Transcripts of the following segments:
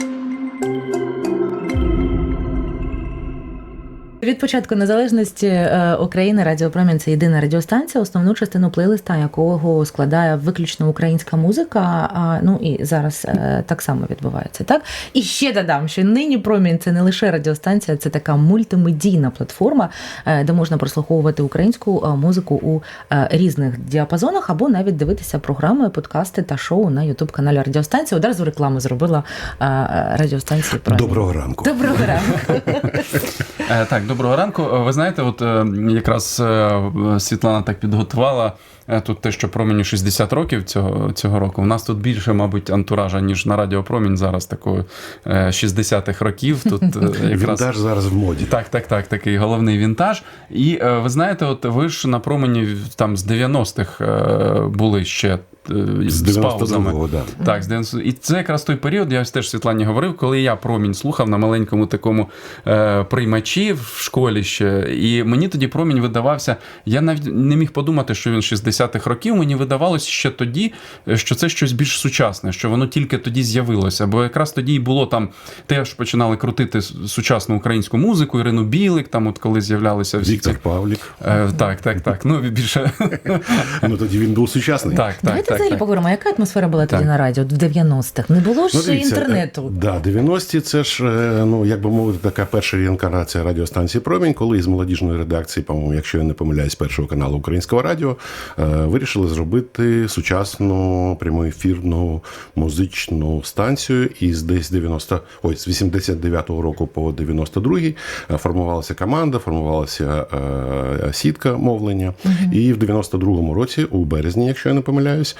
Thank you. Від початку незалежності е, України Радіо Промінь це єдина радіостанція, основну частину плейлиста якого складає виключно українська музика. А ну і зараз е, так само відбувається. Так і ще додам, що нині промінь це не лише радіостанція, це така мультимедійна платформа, е, де можна прослуховувати українську музику у різних діапазонах, або навіть дивитися програми, подкасти та шоу на Ютуб каналі Радіостанції. Одразу рекламу зробила радіостанції. «Промінь». Доброго ранку. Доброго ранку. Так, доброго ранку. Е, Ви знаєте, от е, якраз е, Світлана так підготувала тут те, що промені 60 років цього, цього року. У нас тут більше, мабуть, антуража, ніж на Радіо Промінь зараз такого е, 60-х років. Тут якраз Вінтаж зараз в моді. так, так, так, такий головний вінтаж. І ви знаєте, от ви ж на промені там з 90-х е, були ще. Е, З паузами. да. Так, з 90... і це якраз той період, я ось теж Світлані говорив, коли я промінь слухав на маленькому такому е, приймачі в школі ще. І мені тоді промінь видавався. Я навіть не міг подумати, що він 60-х років. Мені видавалося ще тоді, е, що це щось більш сучасне, що воно тільки тоді з'явилося. Бо якраз тоді і було там, теж починали крутити сучасну українську музику, Ірину Білик, там, от коли з'являлися всі Віктор ці. Павлік. Е, так, так, так. Ну, більше. Ну тоді він був сучасний. так, так, Давайте так, взагалі поговоримо, яка атмосфера була тоді на радіо в 90-х? Не було ж Ну, дивіться, інтернету. е, Да, 90-ті це ж, е, ну як би мовити, така перша реінкарнація радіостанції Промінь, коли із молодіжної редакції, по-моєму, якщо я не помиляюсь, першого каналу Українського радіо, е, вирішили зробити сучасну прямоефірну музичну станцію. І з десь 90, ой, з 89-го року по 92-й е, формувалася команда, формувалася сітка мовлення. І в 92-му році, у березні, якщо я не помиляюсь,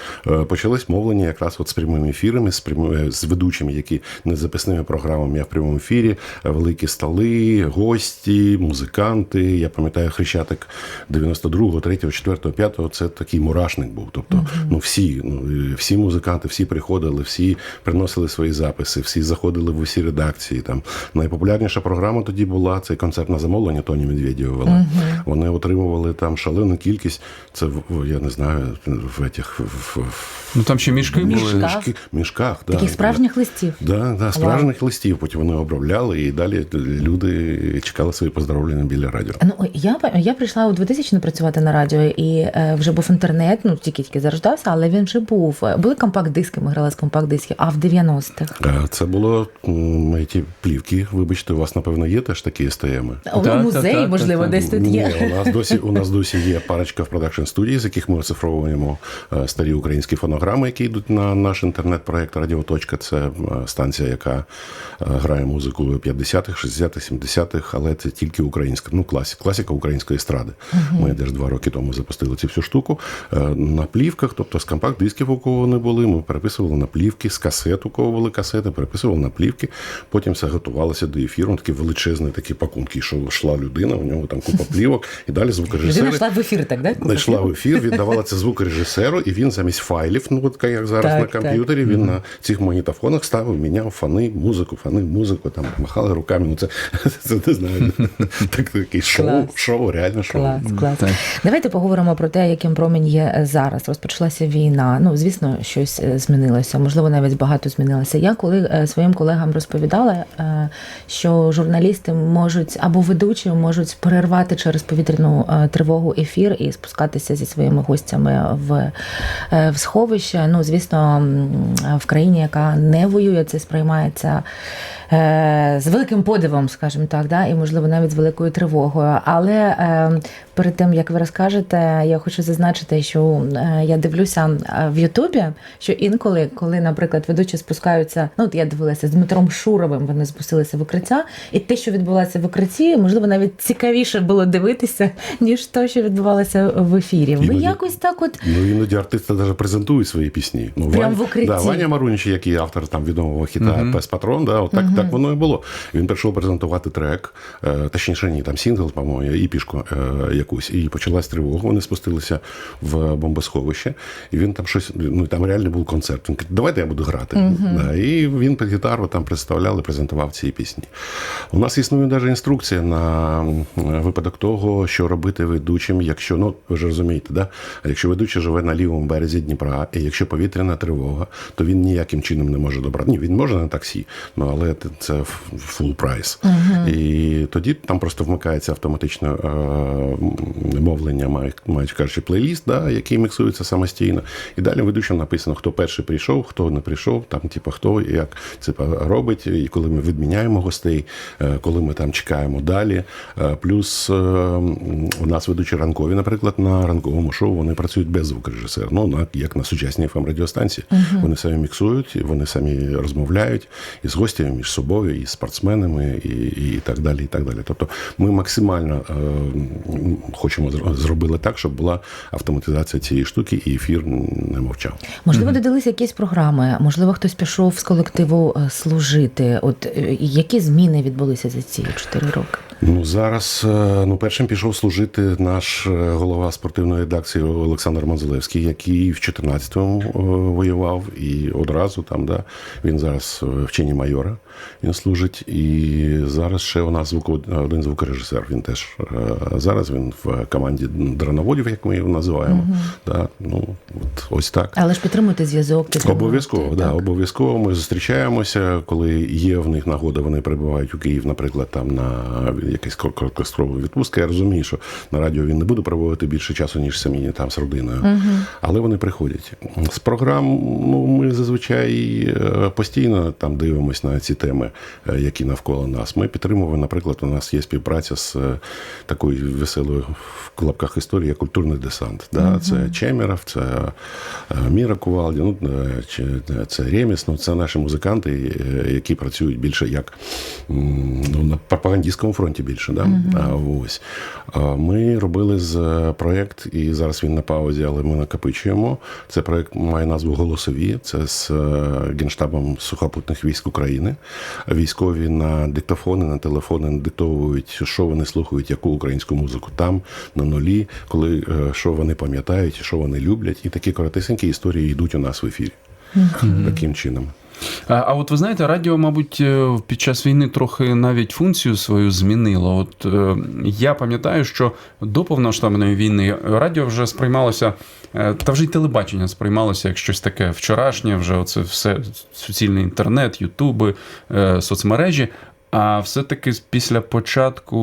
почалось мовлення якраз от з прямими ефірами, з прямими з ведучими, які не записними програмами, а в прямому ефірі, е, великі столи, гості, музиканти. Я пам'ятаю, Хрещатик 92-го, 3-го, 4-го, 5-го, це такий мурашник був. Тобто, ну всі, ну е, всі музиканти, всі приходили, всі приносили свої записи, всі заходили в усі редакції. Там найпопулярніша програма тоді була цей концерт на замовлення Тоні Медведєва вела. Вони отримували там шалену кількість. Це я не знаю, в в, в, Ну там ще мішки були. Мішка. мішки, мішках. Да, Таких справжніх листів. Да, да, справжніх листів. Потім вони обробляли, і далі люди чекали свої поздоровлення біля радіо. Ну я я прийшла у 2000 працювати на радіо, і е, вже був інтернет. Ну тільки тільки зарождався, але він вже був. Були компакт-диски, ми грали з компакт-дисків. А в 90-х Е, Це було м, ті плівки. Вибачте, у вас напевно є теж такі СТМи. у музеї, можливо, десь тут Ні, є. у нас досі у нас досі є парочка в продакшн студії, з яких ми оцифровуємо е, старі українські фонограми, які йдуть на наш інтернет-проект Радіоточка. Це е, станція, яка е, грає музику 50-х, 60-х, 70-х, але це тільки українська. Ну, класика, класика української естради. Ми десь два роки тому запустили цю всю штуку. Е, На плівках, тобто з компакт-дисків, у кого вони були, ми переписували на плівки, з касет, у кого були касети, переписували на плівки. Потім все готувалося до ефіру. Такий величезний такий пакунки, що йшла людина, у нього там купа плівок, і далі звукорежисери. Людина йшла в ефір, так да? Знайшла в ефір, віддавала це звукорежисеру, і він замість файлів, ну от як зараз Так, на комп'ютері, він на цих магнітофонах ставив, міняв фани, музику, фани, музику, там махали руками. Ну це, це не знаю. Так, такий шоу, Клас. шоу, реально шоу. Клас, клас. Так. Давайте поговоримо про те, яким промінь є зараз. Розпочалася війна. Ну, звісно, щось е, змінилося. Можливо, навіть багато змінилося. Я коли е, своїм колегам розповідала, е, що журналісти можуть або ведучі можуть перервати через повітряну е, тривогу ефір і спускатися зі своїми гостями в, е, в сховище. Ну, звісно, в країні, яка не воює, це сприймається з великим подивом, скажімо так, да, і можливо навіть з великою тривогою. Але е, перед тим як ви розкажете, я хочу зазначити, що е, я дивлюся е, в Ютубі, що інколи, коли, наприклад, ведучі спускаються, ну от я дивилася з Дмитром Шуровим, вони спустилися в укриття, і те, що відбувалося в укритті, можливо, навіть цікавіше було дивитися, ніж те, що відбувалося в ефірі. Ви Іноді. якось так, от Ну, іноді артисти навіть презентують свої пісні. Ну, Прям Ваня, в укритті. Да, Ваня Марунич, який автор там відомого хіта Пес Патрон, да, от так так воно і було. Він прийшов презентувати трек, е, точніше, ні, там сінгл, по-моєму, і пішку е, якусь. І почалась тривога. Вони спустилися в бомбосховище, і він там щось, ну там реально був концерт. Він каже, давайте я буду грати. Да, і він під гітару там представляв і презентував ці пісні. У нас існує навіть інструкція на випадок того, що робити ведучим, якщо, ну ви ж розумієте, да? якщо ведучий живе на лівому березі Дніпра, і якщо повітряна тривога, то він ніяким чином не може добрати. Ні, він може на таксі, ну але це- full прайс. І тоді там просто вмикається автоматично е, мовлення, мають, мають кажучи, плейліст, да, який міксується самостійно. І далі ведучим написано, хто перший прийшов, хто не прийшов, там, типу, хто як це робить, і коли ми відміняємо гостей, е, коли ми там чекаємо далі. Е, Плюс е, у нас ведучі ранкові, наприклад, на ранковому шоу вони працюють без звукорежисера. Ну, на, як на сучасній fm радіостанції. Вони самі міксують, вони самі розмовляють і з гостями між собою, і спортсменами, і, і так далі. І так далі. Тобто ми максимально е, хочемо зро- зробили так, щоб була автоматизація цієї штуки, і ефір не мовчав. Можливо, додались якісь програми, можливо, хтось пішов з колективу е, служити. От е, які зміни відбулися за ці чотири роки? Ну зараз е, ну першим пішов служити наш е, голова спортивної редакції Олександр Манзелевський, який в 14-му е, воював, і одразу там, да, він зараз в чині майора. Він служить. І зараз ще у нас звуко, один звукорежисер. Він теж зараз він в команді драноводів, як ми його називаємо. Да, ну от ось так. Але ж підтримуйте зв'язок. Обов'язково, да, обов'язково. Ми зустрічаємося, коли є в них нагода, вони прибувають у Київ, наприклад, там на якийсь кор- короткостроковий відпустка. Я розумію, що на радіо він не буде проводити більше часу, ніж самі там з родиною. Але вони приходять. З програм ну, ми зазвичай е, постійно там дивимося на ці теми, е, які навколо нас. Ми підтримуємо, наприклад, у нас є співпраця з е, такою веселою в клапках історії культурний десант. Да? Це Чемеров, це Міра Кувалді, ну, е, чи, е, це Реміс, ну, це наші музиканти, е, які працюють більше як ну, на пропагандистському фронті більше. Да? А, ось. Ми робили з е, проєкт, і зараз він на паузі, але ми накопичуємо. Це проєкт має назву Голосові. Це з е, Генштабом сухопутних військ України. Військові на диктофони, на телефони надиктовують, що вони слухають, яку українську музику там, на нулі, коли е, що вони пам'ятають, що вони люблять. І такі коротесенькі історії йдуть у нас в ефірі. Таким чином. А, а от ви знаєте, радіо, мабуть, е, під час війни трохи навіть функцію свою змінило. От е, я пам'ятаю, що до повноштабної війни радіо вже сприймалося, е, та вже й телебачення сприймалося як щось таке вчорашнє, вже оце все суцільний інтернет, ютуби, е, соцмережі. А все-таки після початку.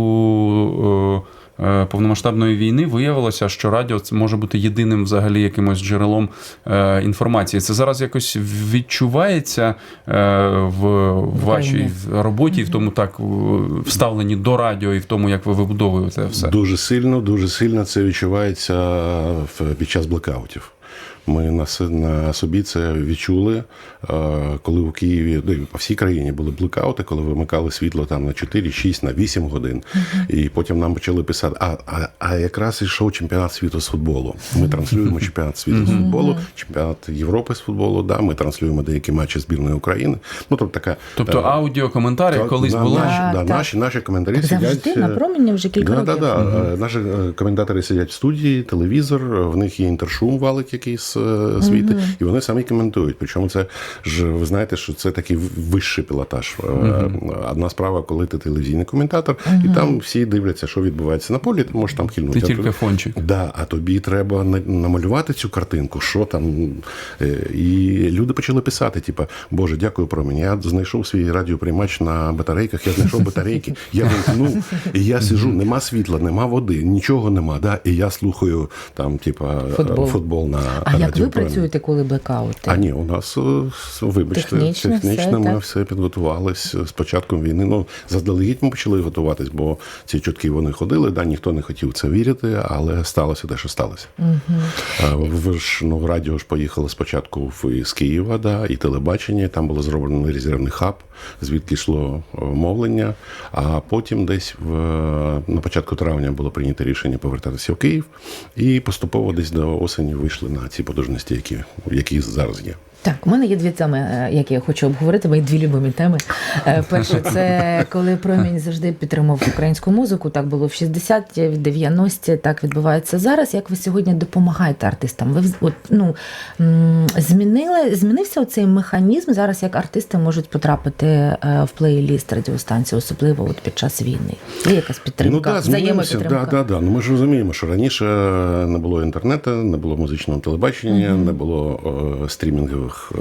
Е, Повномасштабної війни виявилося, що радіо це може бути єдиним взагалі якимось джерелом е, інформації. Це зараз якось відчувається е, в вашій роботі, в тому так вставлені вставленні до радіо і в тому, як ви вибудовуєте все. Дуже сильно, дуже сильно це відчувається під час блекаутів. Ми на, с- на собі це відчули, е, коли у Києві, ну, і по всій країні були блекаути, коли вимикали світло там на 4, 6, на 8 годин. І потім нам почали писати: а, а, а якраз ішов чемпіонат світу з футболу. Ми транслюємо чемпіонат світу з футболу, чемпіонат Європи з футболу. Да, ми транслюємо деякі матчі збірної України. Ну, тобто така. Тобто е, аудіокоментарі так, колись на- були. Наші, да, наші, наші коментарі Так сидять. завжди на е, промені вже кілька да, років. Да, да. Е, Наші коментатори сидять в студії, телевізор, в них є інтершум валик якийсь е, світи, і вони самі коментують. Причому це ж ви знаєте, що це такий вищий пілотаж. Е, Одна справа, коли ти телевізійний коментатор, і там всі дивляться, що відбувається на полі, ти можеш там хильнути. Ти тільки фончик. Да, а тобі треба на- намалювати цю картинку, що там. Е, І люди почали писати: типа, Боже, дякую про мене. Я знайшов свій радіоприймач на батарейках, я знайшов батарейки, я вимкнув, і я сиджу, нема світла, нема води, нічого нема. Да? І я слухаю там, типа, Футбол. футбол, на А як ви працюєте, коли блекаути? А ні, у нас, е, вибачте, Технічно технічно, все, ми так? все підготувались з початком війни. Ну, заздалегідь ми почали готуватись, бо ці чутки вони ходили, да, ніхто не хотів це вірити, але сталося те, що сталося. А, Ви ж ну, радіо ж поїхало спочатку з Києва, да, і телебачення, там було зроблено резервний хаб, звідки йшло е, мовлення. А потім десь в, на початку травня було прийнято рішення повертатися в Київ, і поступово десь до осені вийшли на ці потужності, які, які зараз є. Так, у мене є дві теми, е, які я хочу обговорити. Мої дві любимі теми. Е, Перше, це коли промінь завжди підтримав українську музику. Так було в 60-ті, в 90-ті, так відбувається зараз. Як ви сьогодні допомагаєте артистам? Ви от, ну, змінили, змінився цей механізм зараз, як артисти можуть потрапити е, в плейліст радіостанції, особливо от під час війни. Є якась підтримка, Ну да, взаємопідтримка. Да, да, да. Ну ми ж розуміємо, що раніше не було інтернету, не було музичного телебачення, не було стрімінгових е,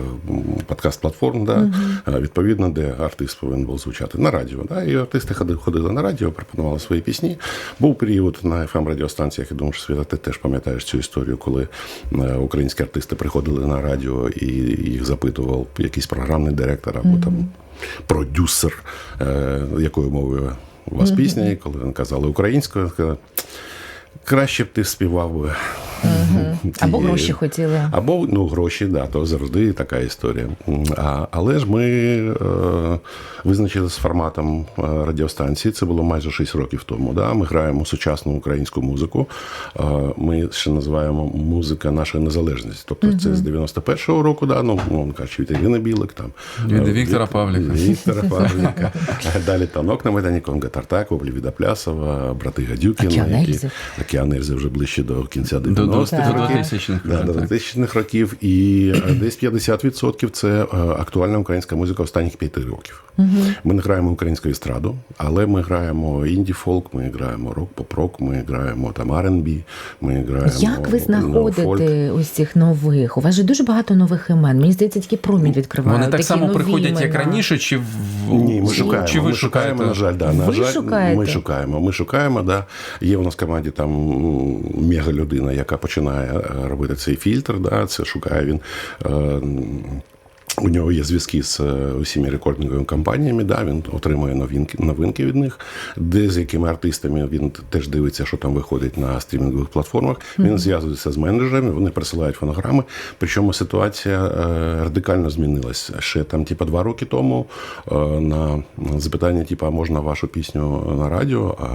подкаст-платформ, да, е, відповідно, де артист повинен був звучати на радіо. Да, і артисти ходили, на радіо, пропонували свої пісні. Був період на fm радіостанціях, я думаю, що Свята, ти теж пам'ятаєш цю історію, коли е, українські артисти приходили на радіо і їх запитував якийсь програмний директор або там продюсер, якою мовою у вас пісня, і коли вони казали українською, краще б ти співав би. Або гроші хотіли. Або ну, гроші, да, то завжди така історія. А, але ж ми е, визначили з форматом е, радіостанції. Це було майже 6 років тому. Да? Ми граємо сучасну українську музику. Е, ми ще називаємо музика нашої незалежності. Тобто це з 91-го року, да? ну, мовно кажучи, від Ірини Білик, там, Від е, Віктора Павліка. Віктора Павліка. Далі танок на Майдані Конга Тартаков, Лівіда Плясова, брати Гадюкіна. Океан які- Ельзи. Вже ближче до кінця 90-х до 2000-х. Да, до так. 2000-х років, і е, десь 50% це е, актуальна українська музика останніх п'яти років. Ми не граємо українську естраду, але ми граємо інді-фолк, ми граємо рок, поп-рок, ми граємо там R&B, ми граємо Як ви ну, знаходите ось цих нових? У вас же дуже багато нових імен. Мені здається, тільки промінь відкриває. Вони так само приходять, як раніше, чи в Ні, ми шукаємо. Чи ви шукаємо, на жаль, да, на Ви жаль, шукаєте? ми шукаємо. Ми шукаємо, да. Є у нас в команді там мега людина, яка починає е, робити цей фільтр. Да, це шукає він. У нього є зв'язки з е, усіма рекординговими компаніями, да, він отримує новинки, новинки від них, де з якими артистами він теж дивиться, що там виходить на стрімінгових платформах. Він зв'язується з менеджерами, вони присилають фонограми. Причому ситуація е, радикально змінилась. Ще там, типа, два роки тому е, на запитання, типа, можна вашу пісню на радіо? А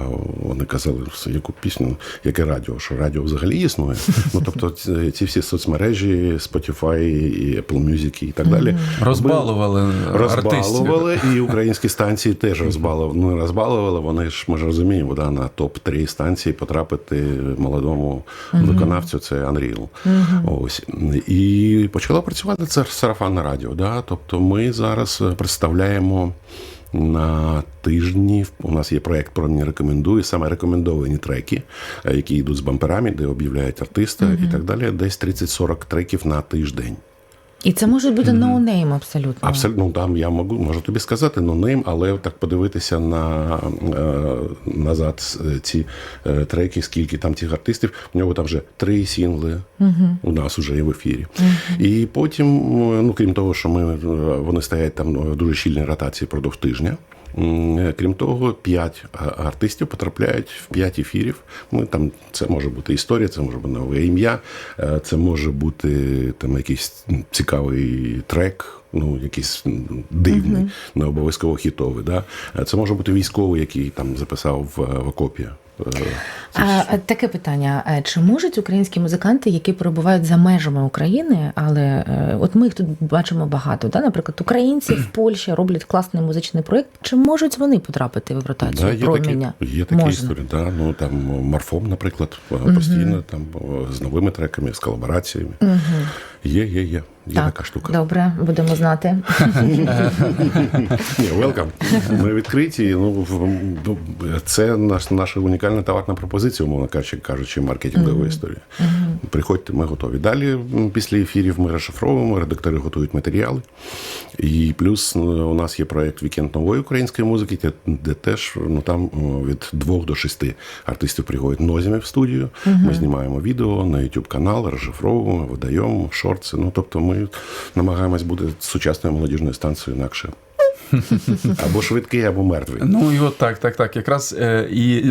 вони казали, яку пісню, яке радіо? Що радіо взагалі існує? Ну тобто, ці, всі соцмережі, Spotify, і Apple Music і так далі. Розбалували артистів. Розбалували, і українські станції теж розбалували. Ну, розбалували, вони ж, ми ж розуміємо, да, на топ-3 станції потрапити молодому виконавцю це Unreal. Ось. І почало працювати це сарафанне радіо. Да? Тобто ми зараз представляємо. На тижні у нас є проект про мені рекомендує саме рекомендовані треки, е, які йдуть з бамперами, де об'являють артиста і так далі. Десь 30-40 треків на тиждень. І це може бути ноунейм абсолютно. Абсолютно, ну, там я можу, можу тобі сказати, ноунейм, no але так подивитися на е, назад е, ці е, треки, скільки там цих артистів. У нього там вже три сінгли у нас вже є в ефірі. І потім, ну крім того, що ми вони стоять там дуже щільні ротації продовж тижня. Е, Крім того, п'ять артистів потрапляють в п'ять ефірів. Ми там це може бути історія, це може бути нове ім'я, е, це може бути там якийсь цікавий трек. Ну, якийсь дивний, не обов'язково хітовий. Да? Е, Це може бути військовий, який там записав в, в окопі. Е, А, таке питання: Е, чи можуть українські музиканти, які перебувають за межами України, але е, от ми їх тут бачимо багато, да? наприклад, українці в Польщі роблять класний музичний проєкт. Чи можуть вони потрапити в ротацію Да, є такі, є такі Можна. історії. Да, ну, там Марфом, наприклад, постійно там, з новими треками, з колабораціями. Є, є, є. Є така штука. Добре, будемо знати. Ні, welcome. Ми відкриті. Ну, це наш, наша унікальна товарна пропозиція, умовно кажучи, маркетингова історія. Приходьте, ми готові. Далі, після ефірів, ми розшифровуємо, редактори готують матеріали. І плюс у нас є проєкт Вікенд нової української музики, де, де теж ну, там від двох до шести артистів приходять нозями в студію. Ми знімаємо відео на YouTube канал, розшифровуємо, видаємо шорти. Ну, тобто ми намагаємось бути сучасною молодіжною станцією інакше. Або швидкий, або мертвий. Ну і от так, так, так. Якраз е, і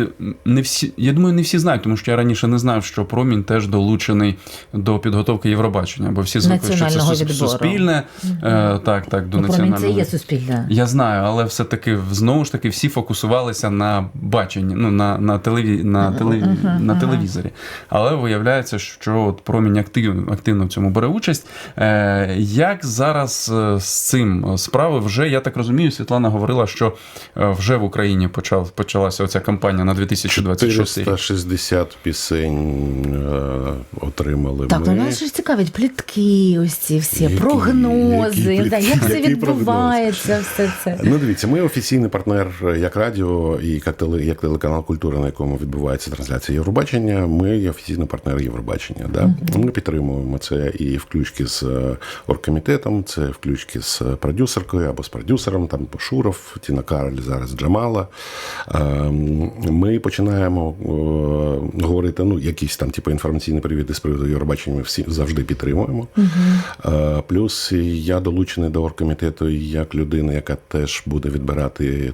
не всі, я думаю, не всі знають, тому що я раніше не знав, що промінь теж долучений до підготовки Євробачення, бо всі звикли, що це Національного відбору. суспільне. Е, так, так, до Ну, промінь це є суспільне. Я знаю, але все-таки знову ж таки всі фокусувалися на баченні, ну на, на, телеві... на, телеві... на телевізорі. Але виявляється, що от промінь активно, активно в цьому бере участь. Е, як зараз з цим справи? Вже я так розумію, Світлана говорила, що е, вже в Україні почав, почалася оця кампанія на 2026 рік. 460 пісень е, отримали Так, ну ми. нас ж цікавить плітки, ось ці всі Які- прогнози, які да, як це відбувається, все це. Ну, дивіться, ми офіційний партнер як радіо і як, теле, як телеканал Культура, на якому відбувається трансляція Євробачення. Ми є офіційний партнер Євробачення. Да? Ми підтримуємо це і включки з е, оргкомітетом, це включки з продюсеркою або з продюсером, там Шуров, Тіна Кароль, зараз Джамала. Е, Ми починаємо е, говорити, ну, якісь там, типу, інформаційні привіти з приводу Євробачення ми всі завжди підтримуємо. Е, Плюс я долучений до оргкомітету як людина, яка теж буде відбирати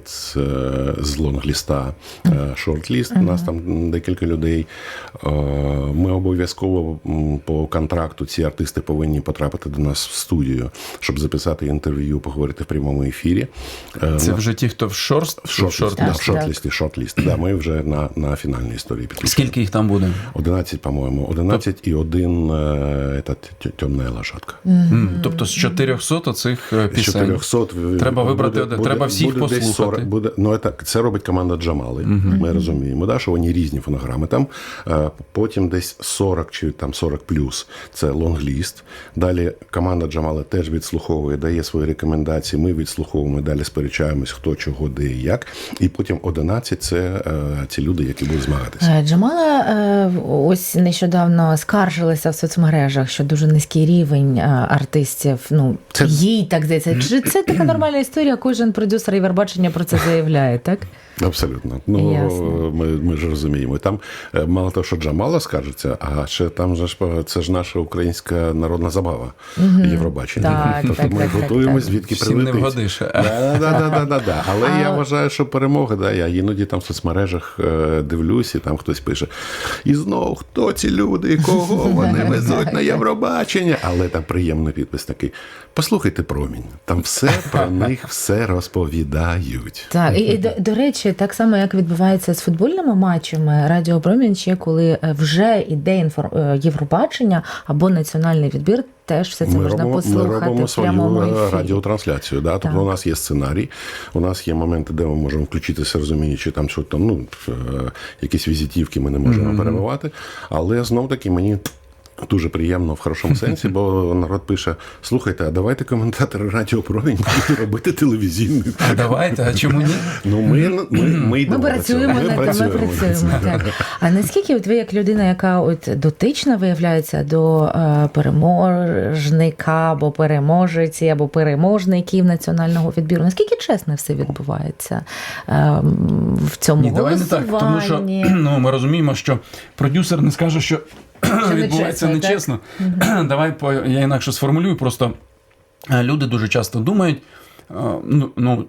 з лонгліста е, шортліст. У нас там декілька людей. Е, Ми обов'язково по контракту ці артисти повинні потрапити до нас в студію, щоб записати інтерв'ю, поговорити в прямому ефірі. Е, Це вже ті, хто в шорт, в шорт-ліст, да, Так, в шорт-лісті, шорт-ліст. Да, ми вже на, на фінальній історії підключені. Скільки їх там буде? 11, по-моєму, 11 і один е, темна лошадка. М, Тобто з 400 оцих е, пісень. 400 Треба вибрати один, треба всіх буде послухати. 40, буде, ну, це, це робить команда Джамали. Ми розуміємо, да, що вони різні фонограми. Там е, потім десь 40 чи там 40 плюс це лонгліст. Далі команда Джамали теж відслуховує, дає свої рекомендації. Ми відслуховуємо, далі сперечаємось, хто чого, де і як. І потім 11 це е, ці люди, які будуть змагатися. Е, Джамала е, ось нещодавно скаржилася в соцмережах, що дуже низький рівень е, артистів. Ну Це- їй так здається. Чи це така нормальна історія? Кожен продюсер Євробачення про це заявляє, так? Абсолютно. Ну Ясно. ми, ми ж розуміємо. І Там мало того, що Джамала скаржиться, а ще там же ж це ж наша українська народна забава Євробачення. Так, тобто так, ми так, так, готуємось, так. звідки Всім не прилетить. Вгодиш. Да, да, да, да, да, да. Але А- я вважаю, що перемога, да, я іноді там в соцмережах е, дивлюсь, і там хтось пише: і знов хто ці люди, кого вони везуть на Євробачення. Але там приємний підпис такий. Послухайте промінь. Там все про них все розповідають. Так, і, і до, до речі, так само як відбувається з футбольними матчами, Радіо Промінь ще коли е, вже іде інфор... е, Євробачення або національний відбір, теж все це Ми можна робимо, ми робимо в прямому свою е, ефірі. радіотрансляцію. Да? Тобто Так. у нас є сценарій, у нас є моменти, де ми можемо включитися, розуміючи, там що там, ну, е, якісь візитівки ми не можемо перебивати. Але знов таки мені. Дуже приємно в хорошому сенсі, бо народ пише: слухайте, а давайте коментатори радіо Промінь будуть робити телевізійний. А давайте, а чому ні? Ну, ми, ми, ми, йдемо Ми працюємо над тим, ми працюємо. Так. А наскільки от ви, як людина, яка от дотична виявляється до е, переможника або переможеці, або переможників національного відбіру, наскільки чесно все відбувається е, в цьому Ні, давай не так. Тому що ну, ми розуміємо, що продюсер не скаже, що відбувається нечесно, нечесно. Давай по- я інакше сформулюю. Просто е, люди дуже часто думають, е, ну, ну,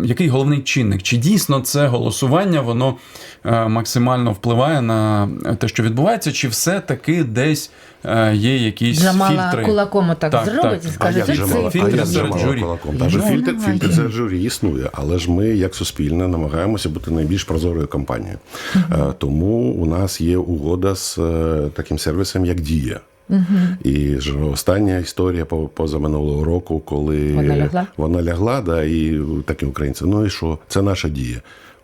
який головний чинник? Чи дійсно це голосування воно е, максимально впливає на те, що відбувається, чи все-таки десь е, є якісь Джамала фільтри? кулаком отак Так, зробить так. і скаже, це фільтр серед журі. Ну, фільтр, фільтр серед журі існує, але ж ми, як суспільне, намагаємося бути найбільш прозорою компанією. Е, Тому у нас є угода з таким сервісом, як Дія. І ж остання історія по- позаминулого року, коли Вона лягла? вона лягла, да, і такі українці, ну і що, це наша дія.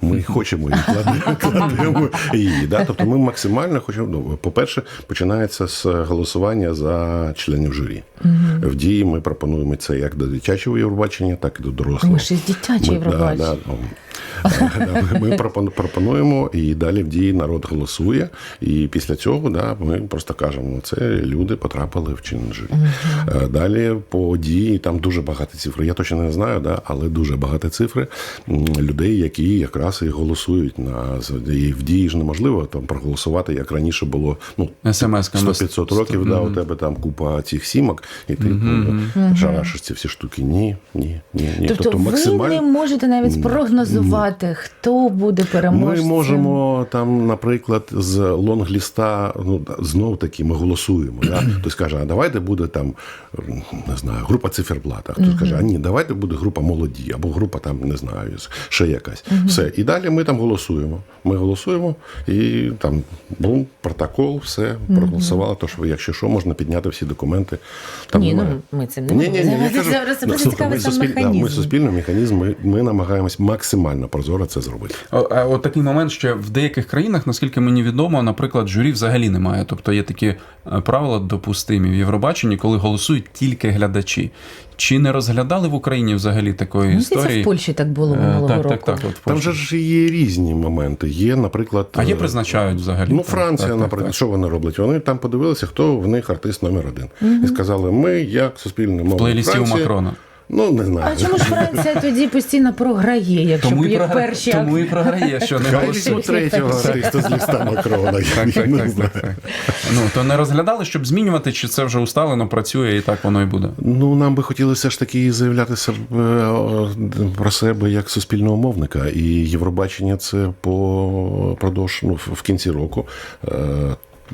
Ми хочемо її кладемо, кладемо її. Да? Тобто ми максимально хочемо. Ну, по-перше, починається з голосування за членів журі. В дії ми пропонуємо це як до дитячого Євробачення, так і до дорослого. Ми ж із дитячого Євробачення. да, ну. Да, Ми пропонуємо, і далі в дії народ голосує. І після цього да, ми просто кажемо, це люди потрапили в чин журі. Е, Далі по дії там дуже багато цифр. Я точно не знаю, да, але дуже багато цифри людей, які якраз і голосують на і в дії ж неможливо там проголосувати, як раніше було. Ну, СМС-ками. 100-500 років, да, у тебе там купа цих сімок, і ти шарашиш ці всі штуки. Ні, ні, ні, ні. Тобто, ви не можете навіть спрогнозувати, хто буде Ми можемо там, наприклад, з лонгліста, ну знов таки ми голосуємо. Да? Хтось каже, а давайте буде там не знаю, група циферблат. А хтось каже, а ні, давайте буде група молоді, або група там не знаю, ще якась. Все. І далі ми там голосуємо. Ми голосуємо, і там бум, протокол, все проголосували. Тож, якщо що, можна підняти всі документи. Там Ні, немає. ну ми цим не Ні, ні, ні, я кажу, Просто ну, просто цікавий сам да. Ми суспільний механізм, ми, ми намагаємось максимально прозоро це зробити. О, а От такий момент, що в деяких країнах, наскільки мені відомо, наприклад, журі взагалі немає. Тобто є такі е, правила допустимі в Євробаченні, коли голосують тільки глядачі. Чи не розглядали в Україні взагалі такої Мені історії? в Польщі так було Е, минулого так, року. так, так, от Там же ж є різні моменти. Є, наприклад, А є е, призначають взагалі. Ну, Франція, так, так, наприклад, так. що вони роблять? Вони там подивилися, хто в них артист номер один. І сказали, ми, як суспільне В мова плейлісті у Макрона. Ну, не знаю. А чому ж Франція тоді постійно програє, якщо Тому і, є програ... перші Тому і програє, що не голосує. третього артиста з ліста Макрона. я Так, так, не так, знаю. так, так. Ну, то не розглядали, щоб змінювати, чи це вже усталено працює і так воно і буде. Ну, нам би хотілося ж таки заявляти себе про себе як суспільного мовника. І Євробачення це по продовж ну, в в кінці року.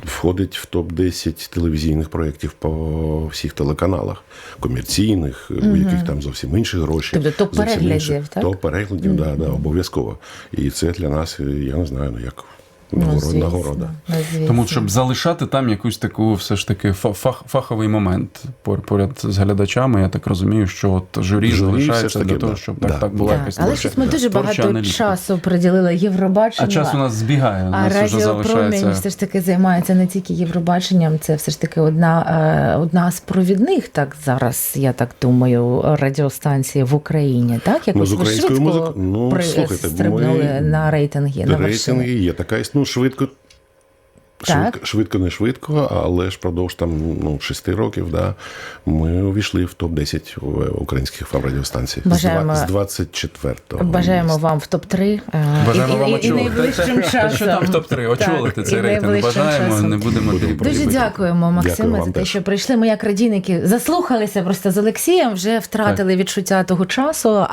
Входить в топ-10 телевізійних проєктів по всіх телеканалах, комерційних, у яких там зовсім інші гроші. Тобто топ переглядів, інші. так? Топ переглядів, да, да, обов'язково. І це для нас, я не знаю, ну як нагорода. ну, звісно. Тому щоб залишати там якусь таку все ж таки фа- фах, фаховий момент пор- поряд з глядачами, я так розумію, що от журі, Журі залишається таки, для того, щоб Да. так, так була Так, якась але щось ми дуже багато аналітика. часу приділили Євробаченню. А час у нас збігає, у А нас радіопромінь залишається. все ж таки займається не тільки Євробаченням, це все ж таки одна, е, одна з провідних, так зараз, я так думаю, радіостанцій в Україні. Так, Ну, якось з ви українською швидко музикою, ну, при- слухайте, стрибнули ми- на рейтинги. на Рейтинги є така, ну швидко. Так. Швидко, швидко, не швидко, але ж впродовж там ну, шести років да, ми увійшли в топ-10 в- українських радіостанцій. Бажаємо- З 24-го. Бажаємо місця. вам в топ-3 е, Бажаємо і, вам і, і очолити. найближчим часом. В топ-3? Очолити цей рейтинг. Бажаємо, часом. не будемо Будемо. Дуже дякуємо, Максиме, за те, що прийшли. Ми як радійники заслухалися просто з Олексієм, вже втратили відчуття того часу.